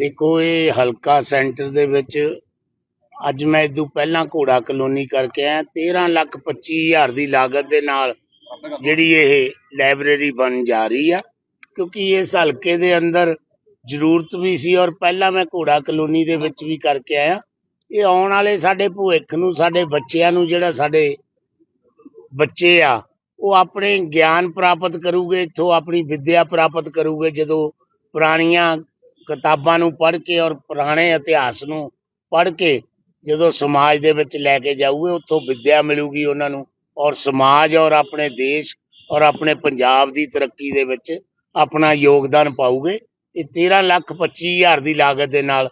ਦੇਖੋ, ਇਹ ਹਲਕਾ ਸੈਂਟਰ ਦੇ ਵਿੱਚ ਅੱਜ ਮੈਂ ਇਦੋਂ ਪਹਿਲਾਂ ਘੋੜਾ ਕਲੋਨੀ ਕਰਕੇ ਆਇਆ। 13 ਲੱਖ 25 ਹਜ਼ਾਰ ਦੀ ਲਾਗਤ ਦੇ ਨਾਲ ਜਿਹੜੀ ਇਹ ਲਾਇਬ੍ਰੇਰੀ ਬਣ ਜਾ ਰਹੀ ਆ, ਕਿਉਂਕਿ ਇਸ ਹਲਕੇ ਦੇ ਅੰਦਰ ਜ਼ਰੂਰਤ ਵੀ ਸੀ ਔਰ ਪਹਿਲਾਂ ਮੈਂ ਘੋੜਾ ਕਲੋਨੀ ਦੇ ਵਿੱਚ ਵੀ ਕਰਕੇ ਆਇਆ। ਇਹ ਆਉਣ ਵਾਲੇ ਸਾਡੇ ਭਵਿੱਖ ਨੂੰ, ਸਾਡੇ ਬੱਚਿਆਂ ਨੂੰ ਜਿਹੜਾ ਸਾਡੇ ਬੱਚੇ ਆ, ਉਹ ਆਪਣੇ ਗਿਆਨ ਪ੍ਰਾਪਤ ਕਰੂਗੇ, ਇਥੋਂ ਆਪਣੀ ਵਿੱਦਿਆ ਪ੍ਰਾਪਤ ਕਰੂਗੇ, ਜਦੋਂ ਪੁਰਾਣੀਆਂ ਕਿਤਾਬਾਂ ਨੂੰ ਪੜ੍ਹ ਕੇ ਔਰ ਪੁਰਾਣੇ ਇਤਿਹਾਸ ਨੂੰ ਪੜ੍ਹ ਕੇ ਜਦੋਂ ਸਮਾਜ ਦੇ ਵਿੱਚ ਲੈ ਕੇ ਜਾਊਗੇ, ਉੱਥੋਂ ਵਿੱਦਿਆ ਮਿਲੂਗੀ ਉਹਨਾਂ ਨੂੰ ਔਰ ਸਮਾਜ ਔਰ ਆਪਣੇ ਦੇਸ਼ ਔਰ ਆਪਣੇ ਪੰਜਾਬ ਦੀ ਤਰੱਕੀ ਦੇ ਵਿੱਚ ਆਪਣਾ ਯੋਗਦਾਨ ਪਾਉਗੇ ਇਹ 13 ਲੱਖ 25 ਹਜ਼ਾਰ ਦੀ ਲਾਗਤ ਦੇ ਨਾਲ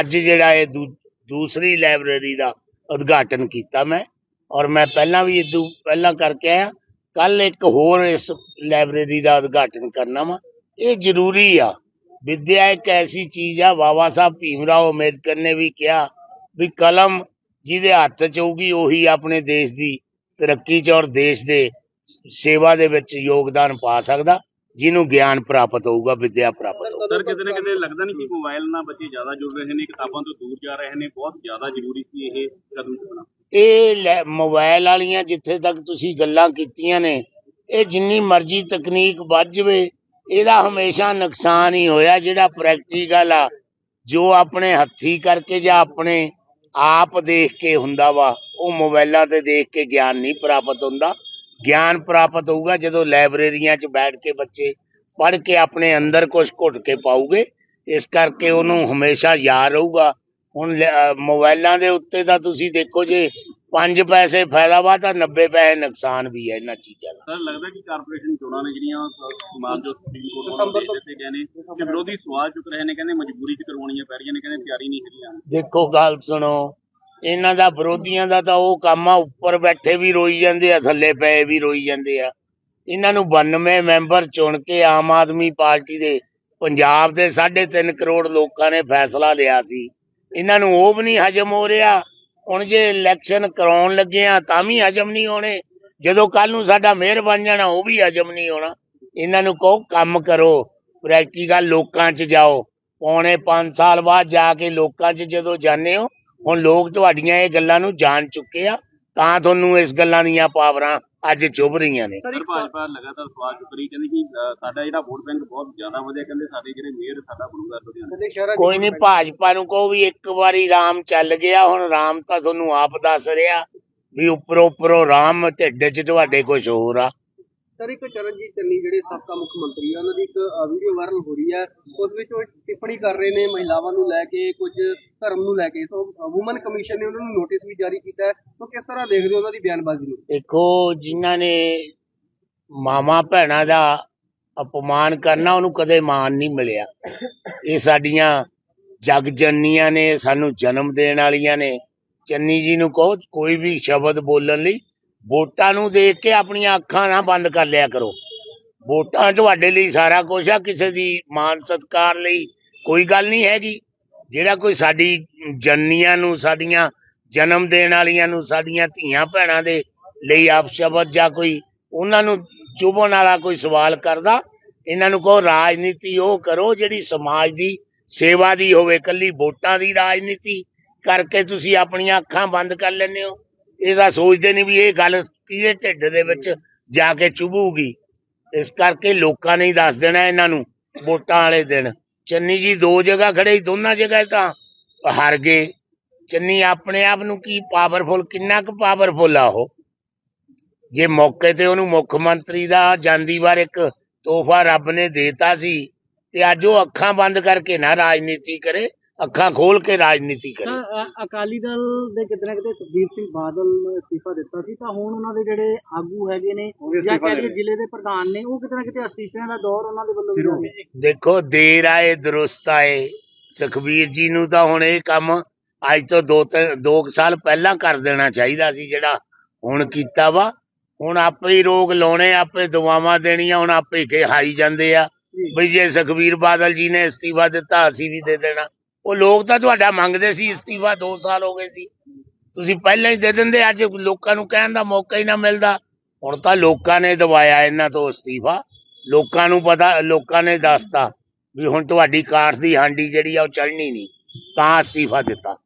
ਅੱਜ ਜਿਹੜਾ ਇਹ ਦੂ- ਦੂਸਰੀ ਲਾਇਬ੍ਰੇਰੀ ਦਾ ਉਦਘਾਟਨ ਕੀਤਾ ਮੈਂ ਔਰ ਮੈਂ ਪਹਿਲਾਂ ਵੀ ਇਦੋਂ ਪਹਿਲਾਂ ਕਰਕੇ ਆਇਆ। ਕੱਲ ਇੱਕ ਹੋਰ ਇਸ ਲਾਇਬ੍ਰੇਰੀ ਦਾ ਉਦਘਾਟਨ ਕਰਨਾ ਵਾ। ਇਹ ਜ਼ਰੂਰੀ ਆ ਵਿਦਿਆ ਇੱਕ ਐਸੀ ਚੀਜ਼ ਆ ਬਾਬਾ ਸਾਹਿਬ ਭੀਮ ਰਾਓ ਅੰਬੇਦਕਰ ਨੇ ਵੀ ਕਿਹਾ ਵੀ ਕਲਮ ਜਿਹਦੇ ਹੱਥ 'ਚ ਹੋਊਗੀ ਉਹੀ ਆਪਣੇ ਦੇਸ਼ ਦੀ ਤਰੱਕੀ 'ਚ ਔਰ ਦੇਸ਼ ਦੇ ਸੇਵਾ ਦੇ ਵਿੱਚ ਯੋਗਦਾਨ ਪਾ ਸਕਦਾ ਜਿਹਨੂੰ ਗਿਆਨ ਪ੍ਰਾਪਤ ਹੋਊਗਾ ਵਿਦਿਆ ਪ੍ਰਾਪਤ ਹੋਊਗਾ ਸਰ ਕਿਤੇ ਨਾ ਕਿਤੇ ਲੱਗਦਾ ਨਹੀਂ ਕਿ ਮੋਬਾਈਲ ਨਾਲ ਬੱਚੇ ਜ਼ਿਆਦਾ ਜੁੜ ਰਹੇ ਨੇ ਕਿਤਾਬਾਂ ਤੋਂ ਦੂਰ ਜਾ ਰਹੇ ਨੇ ਬਹੁਤ ਜ਼ਿਆਦਾ ਜ਼ਰੂਰੀ ਸੀ ਇਹ ਕਦਮ ਚੁੱਕਣਾ ਇਹ ਮੋਬਾਈਲ ਵਾਲੀਆਂ ਜਿੱਥੇ ਤੱਕ ਤੁਸੀਂ ਗੱਲਾਂ ਕੀਤੀਆਂ ਨੇ ਇਹ ਜਿੰਨੀ ਮਰਜ਼ੀ ਤਕਨੀਕ ਵੱਧ ਜਾਵੇ ਇਹਦਾ ਹਮੇਸ਼ਾ ਨੁਕਸਾਨ ਹੀ ਹੋਇਆ ਜਿਹੜਾ ਪ੍ਰੈਕਟੀਕਲ ਆ, ਜੋ ਆਪਣੇ ਹੱਥੀ ਕਰਕੇ ਜਾਂ ਆਪਣੇ ਆਪ ਦੇਖ ਕੇ ਹੁੰਦਾ ਵਾ, ਉਹ ਮੋਬਾਈਲਾਂ ਤੇ ਦੇਖ ਕੇ ਗਿਆਨ ਨਹੀਂ ਪ੍ਰਾਪਤ ਹੁੰਦਾ। ਗਿਆਨ ਪ੍ਰਾਪਤ ਹੋਊਗਾ ਜਦੋਂ ਲਾਇਬ੍ਰੇਰੀਆਂ 'ਚ ਬੈਠ ਕੇ ਬੱਚੇ ਪੜ੍ਹ ਕੇ ਆਪਣੇ ਅੰਦਰ ਕੁਝ ਘੁੱਟ ਕੇ ਪਾਉਗੇ। ਇਸ ਕਰਕੇ ਉਹਨੂੰ ਹਮੇਸ਼ਾ ਯਾਦ ਰਹੂਗਾ। ਹੁਣ ਲੈ- ਮੋਬਾਈਲਾਂ ਦੇ ਉੱਤੇ ਤਾਂ ਤੁਸੀਂ ਦੇਖੋ ਜੇ 5 ਪੈਸੇ ਫਾਇਦਾ ਵਾ ਤਾਂ 90 ਪੈਸੇ ਨੁਕਸਾਨ ਵੀ ਹੈ ਇਹਨਾਂ ਚੀਜ਼ਾਂ ਦਾ। ਸਰ ਲੱਗਦਾ ਕਿ ਕਾਰਪੋਰੇਸ਼ਨ ਚੋਣਾਂ ਨੇ ਜਿਹੜੀਆਂ ਸਮਾਜ ਜੋ ਸੁਪਰੀਮ ਕੋਰਟ ਵੱਲੋਂ ਦਿੱਤੇ ਗਏ ਨੇ ਕਿ ਵਿਰੋਧੀ ਸਵਾਲ ਚੁੱਕ ਰਹੇ ਨੇ ਕਹਿੰਦੇ ਮਜਬੂਰੀ 'ਚ ਕਰਵਾਉਣੀਆਂ ਪੈ ਰਹੀਆਂ ਨੇ ਕਹਿੰਦੇ ਤਿਆਰੀ ਨਹੀਂ ਹੈਗੀ। ਦੇਖੋ ਗੱਲ ਸੁਣੋ ਇਹਨਾਂ ਦਾ ਵਿਰੋਧੀਆਂ ਦਾ ਤਾਂ ਉਹ ਕੰਮ ਆ ਉੱਪਰ ਬੈਠੇ ਵੀ ਰੋਈ ਜਾਂਦੇ ਆ ਥੱਲੇ ਪਏ ਵੀ ਰੋਈ ਜਾਂਦੇ ਆ। ਇਹਨਾਂ ਨੂੰ 92 ਮੈਂਬਰ ਚੁਣ ਕੇ ਆਮ ਆਦਮੀ ਪਾਰਟੀ ਦੇ ਪੰਜਾਬ ਦੇ 3.5 ਕਰੋੜ ਲੋਕਾਂ ਨੇ ਫੈਸਲਾ ਲਿਆ ਸੀ। ਇਹਨਾਂ ਨੂੰ ਉਹ ਵੀ ਨਹੀਂ ਹਜਮ ਹੋ ਰਿਹਾ। ਹੁਣ ਜੇ ਇਲੈਕਸ਼ਨ ਕਰਾਉਣ ਲੱਗੇ ਆ, ਤਾਂ ਵੀ ਹਜਮ ਨਹੀਂ ਹੋਣੇ। ਜਦੋਂ ਕੱਲ ਨੂੰ ਸਾਡਾ ਮੇਅਰ ਬਣ ਜਾਣਾ, ਉਹ ਵੀ ਹਜਮ ਨਹੀਂ ਹੋਣਾ। ਇਹਨਾਂ ਨੂੰ ਕਹੋ, ਕੰਮ ਕਰੋ। ਪ੍ਰੈਕਟੀਕਲ ਲੋਕਾਂ 'ਚ ਜਾਓ। ਪੌਣੇ 5 ਸਾਲ ਬਾਅਦ ਜਾ ਕੇ ਲੋਕਾਂ 'ਚ ਜਦੋਂ ਜਾਂਦੇ ਹੋ, ਹੁਣ ਲੋਕ ਤੁਹਾਡੀਆਂ ਇਹ ਗੱਲਾਂ ਨੂੰ ਜਾਣ ਚੁੱਕੇ ਆ। ਤਾਂ ਤੁਹਾਨੂੰ ਇਸ ਗੱਲਾਂ ਦੀਆਂ ਪਾਵਰਾਂ ਅੱਜ ਚੁੱਭ ਰਹੀਆਂ ਨੇ। ਸਰ ਭਾਜਪਾ ਲਗਾਤਾਰ ਸਵਾਲ ਚੁੱਕ ਰਹੀ ਕਹਿੰਦੀ ਕਿ ਸਾਡਾ ਜਿਹੜਾ ਵੋਟ ਬੈਂਕ ਬਹੁਤ ਜ਼ਿਆਦਾ ਵਧਿਆ ਕਹਿੰਦੇ ਸਾਡੇ ਜਿਹੜੇ ਮੇਅਰ ਸਾਡਾ ਬਣੂਗਾ ਲੁਧਿਆਣਾ ਕੋਈ ਨਹੀਂ ਭਾਜਪਾ ਨੂੰ ਕਹੋ ਵੀ ਇੱਕ ਵਾਰੀ ਰਾਮ ਚੱਲ ਗਿਆ ਹੁਣ ਰਾਮ ਤਾਂ ਤੁਹਾਨੂੰ ਆਪ ਦੱਸ ਰਿਹਾ ਵੀ ਉੱਪਰੋਂ ਉੱਪਰੋਂ ਰਾਮ ਢਿੱਡ 'ਚ ਤੁਹਾਡੇ ਕੁਝ ਹੋਰ ਆ। ਸਰ, ਇੱਕ ਚਰਨਜੀਤ ਚੰਨੀ ਜਿਹੜੇ ਸਾਬਕਾ ਮੁੱਖ ਮੰਤਰੀ ਆ, ਉਹਨਾਂ ਦੀ ਇੱਕ ਵੀਡੀਓ ਵਾਇਰਲ ਹੋ ਰਹੀ ਹੈ ਉਸ ਵਿੱਚ ਉਹ ਟਿੱਪਣੀ ਕਰ ਰਹੇ ਨੇ ਮਹਿਲਾਵਾਂ ਨੂੰ ਲੈ ਕੇ, ਕੁਝ ਧਰਮ ਨੂੰ ਲੈ ਕੇ। ਸੋ ਵੂਮਨ ਕਮਿਸ਼ਨ ਨੇ ਉਹਨਾਂ ਨੂੰ ਨੋਟਿਸ ਵੀ ਜਾਰੀ ਕੀਤਾ ਹੈ। ਸੋ, ਕਿਸ ਤਰ੍ਹਾਂ ਦੇਖਦੇ ਹੋ ਉਹਨਾਂ ਦੀ ਬਿਆਨਬਾਜ਼ੀ ਨੂੰ? ਦੇਖੋ, ਜਿਨ੍ਹਾਂ ਨੇ ਮਾਮਾ ਭੈਣਾਂ ਦਾ ਅਪਮਾਨ ਕਰਨਾ, ਉਹਨੂੰ ਕਦੇ ਮਾਣ ਨਹੀਂ ਮਿਲਿਆ। ਇਹ ਸਾਡੀਆਂ ਜਗ ਜਨਨੀਆਂ ਨੇ, ਸਾਨੂੰ ਜਨਮ ਦੇਣ ਵਾਲੀਆਂ ਨੇ। ਚੰਨੀ ਜੀ ਨੂੰ ਕਹੋ, ਕੋਈ ਵੀ ਸ਼ਬਦ ਬੋਲਣ ਲਈ ਵੋਟਾਂ ਨੂੰ ਦੇਖ ਕੇ ਆਪਣੀਆਂ ਅੱਖਾਂ ਨਾ ਬੰਦ ਕਰ ਲਿਆ ਕਰੋ। ਵੋਟਾਂ ਤੁਹਾਡੇ ਲਈ ਸਾਰਾ ਕੁਝ ਆ, ਕਿਸੇ ਦੀ ਮਾਨ ਸਤਕਾਰ ਲਈ ਕੋਈ ਗੱਲ ਨਹੀਂ ਹੈਗੀ। ਜਿਹੜਾ ਕੋਈ ਸਾਡੀ ਜਨਨੀਆਂ ਨੂੰ, ਸਾਡੀਆਂ ਜਨਮ ਦੇਣ ਵਾਲੀਆਂ ਨੂੰ, ਸਾਡੀਆਂ ਧੀਆਂ ਭੈਣਾਂ ਦੇ ਲਈ ਆਪ ਸ਼ਬਦ ਜਾਂ ਕੋਈ ਉਹਨਾਂ ਨੂੰ ਚੁਭਣ ਵਾਲਾ ਕੋਈ ਸਵਾਲ ਕਰਦਾ, ਇਹਨਾਂ ਨੂੰ ਕਹੋ ਰਾਜਨੀਤੀ ਉਹ ਕਰੋ ਜਿਹੜੀ ਸਮਾਜ ਦੀ ਸੇਵਾ ਦੀ ਹੋਵੇ ਕੱਲੀ ਵੋਟਾਂ ਦੀ ਰਾਜਨੀਤੀ ਕਰਕੇ ਤੁਸੀਂ ਆਪਣੀਆਂ ਅੱਖਾਂ ਬੰਦ ਕਰ ਲੈਂਦੇ ਹੋ। ਇਹਦਾ ਸੋਚਦੇ ਨਹੀਂ ਵੀ ਇਹ ਗੱਲ ਕਿਹਦੇ ਢਿੱਡ ਦੇ ਵਿੱਚ ਜਾ ਕੇ ਚੁਭੂਗੀ। ਇਸ ਕਰਕੇ ਲੋਕਾਂ ਨੇ ਹੀ ਦੱਸ ਦੇਣਾ ਇਹਨਾਂ ਨੂੰ, ਵੋਟਾਂ ਵਾਲੇ ਦਿਨ। ਚੰਨੀ ਜੀ ਦੋ ਜਗ੍ਹਾ ਖੜੇ ਦੋਨਾਂ ਜਗ੍ਹਾ ਤਾਂ ਹਾਰ ਗਏ। ਚੰਨੀ ਆਪਣੇ ਆਪ ਨੂੰ ਕੀ ਪਾਵਰਫੁਲ ਕਿੰਨਾ ਕੁ ਪਾਵਰਫੁਲ ਆ ਉਹ? ਜੇ ਮੌਕੇ ਤੇ ਉਹਨੂੰ ਮੁੱਖ ਮੰਤਰੀ ਦਾ ਜਾਂਦੀ ਵਾਰ ਇੱਕ ਤੋਹਫਾ ਰੱਬ ਨੇ ਦੇਤਾ ਸੀ, ਤੇ ਅੱਜ ਉਹ ਅੱਖਾਂ ਬੰਦ ਕਰਕੇ ਨਾ ਰਾਜਨੀਤੀ ਕਰੇ ਅੱਖਾਂ ਖੋਲ ਕੇ ਰਾਜਨੀਤੀ ਕਰੇ। ਅਕਾਲੀ ਦਲ ਦੇ ਕਿਤੇ ਨਾ ਕਿਤੇ ਸੁਖਬੀਰ ਸਿੰਘ ਬਾਦਲ ਨੇ ਅਸਤੀਫਾ ਦਿੱਤਾ ਸੀ ਤਾਂ ਹੁਣ ਉਹਨਾਂ ਦੇ ਜਿਹੜੇ ਆਗੂ ਹੈਗੇ ਨੇ ਜਾਂ ਕਹਿ ਲਈਏ ਜ਼ਿਲ੍ਹੇ ਦੇ ਪ੍ਰਧਾਨ ਨੇ ਉਹ ਕਿਤੇ ਨਾ ਕਿਤੇ ਅਸਤੀਫਿਆਂ ਦਾ ਦੌਰ ਉਹਨਾਂ ਦੇ ਵੱਲੋਂ ਵੀ ਹੈ ਦੇਖੋ ਦੇਰ ਆਏ ਦਰੁਸਤ ਆਏ। ਸੁਖਬੀਰ ਜੀ ਨੂੰ ਤਾਂ ਹੁਣ ਇਹ ਕੰਮ ਅੱਜ ਤੋਂ ਦੋ ਤਿੰਨ ਦੋ ਕੁ ਸਾਲ ਪਹਿਲਾਂ ਕਰ ਦੇਣਾ ਚਾਹੀਦਾ ਸੀ ਜਿਹੜਾ ਹੁਣ ਕੀਤਾ ਵਾ। ਹੁਣ ਆਪੇ ਹੀ ਰੋਗ ਲਾਉਣੇ ਆਪੇ ਦੁਆਵਾਂ ਦੇਣੀਆਂ ਹੁਣ ਆਪੇ ਹੀ ਖਾਈ ਜਾਂਦੇ ਆ। ਬਈ ਜੇ ਸੁਖਬੀਰ ਬਾਦਲ ਜੀ ਨੇ ਅਸਤੀਫਾ ਦਿੱਤਾ ਅਸੀਂ ਵੀ ਦੇ ਦੇਣਾ। ਉਹ ਲੋਕ ਤਾਂ ਤੁਹਾਡਾ ਮੰਗਦੇ ਸੀ ਅਸਤੀਫਾ 2 ਸਾਲ ਹੋ ਗਏ ਸੀ। ਤੁਸੀਂ ਪਹਿਲਾਂ ਹੀ ਦੇ ਦਿੰਦੇ, ਅੱਜ ਲੋਕਾਂ ਨੂੰ ਕਹਿਣ ਦਾ ਮੌਕਾ ਹੀ ਨਾ ਮਿਲਦਾ। ਹੁਣ ਤਾਂ ਲੋਕਾਂ ਨੇ ਦਵਾਇਆ ਇਹਨਾਂ ਤੋਂ ਅਸਤੀਫਾ ਲੋਕਾਂ ਨੂੰ ਪਤਾ, ਲੋਕਾਂ ਨੇ ਦੱਸਤਾ ਵੀ ਹੁਣ ਤੁਹਾਡੀ ਕਾਠ ਦੀ ਹਾਂਡੀ ਜਿਹੜੀ ਆ, ਉਹ ਚੜਨੀ ਨਹੀਂ। ਤਾਂ ਅਸਤੀਫਾ ਦਿੱਤਾ।